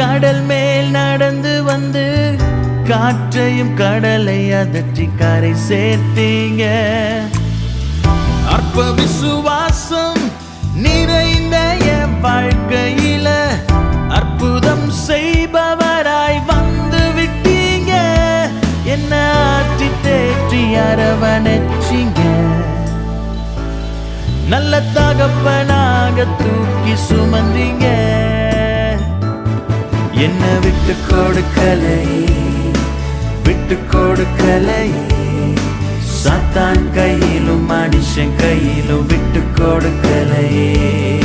கடல் மேல் நடந்து வந்து காற்றையும் கடலை அதற்றி கரை சேர்த்தீங்க. அற்ப விசுவாசம் நிறைந்த என் வாழ்க்கையில அற்புதம் செய்பவராய் வந்து விட்டீங்க. என்ன ஆற்றி தேற்றி அரவணைச்சிங்க. நல்ல தகப்பனாக தூக்கி சுமந்தீங்க. என்ன விட்டு கொடுக்கலை? விட்டு கொடுக்கலை. சாத்தான் கையிலும் மனுஷன் கையிலும் விட்டு கொடுக்கலையே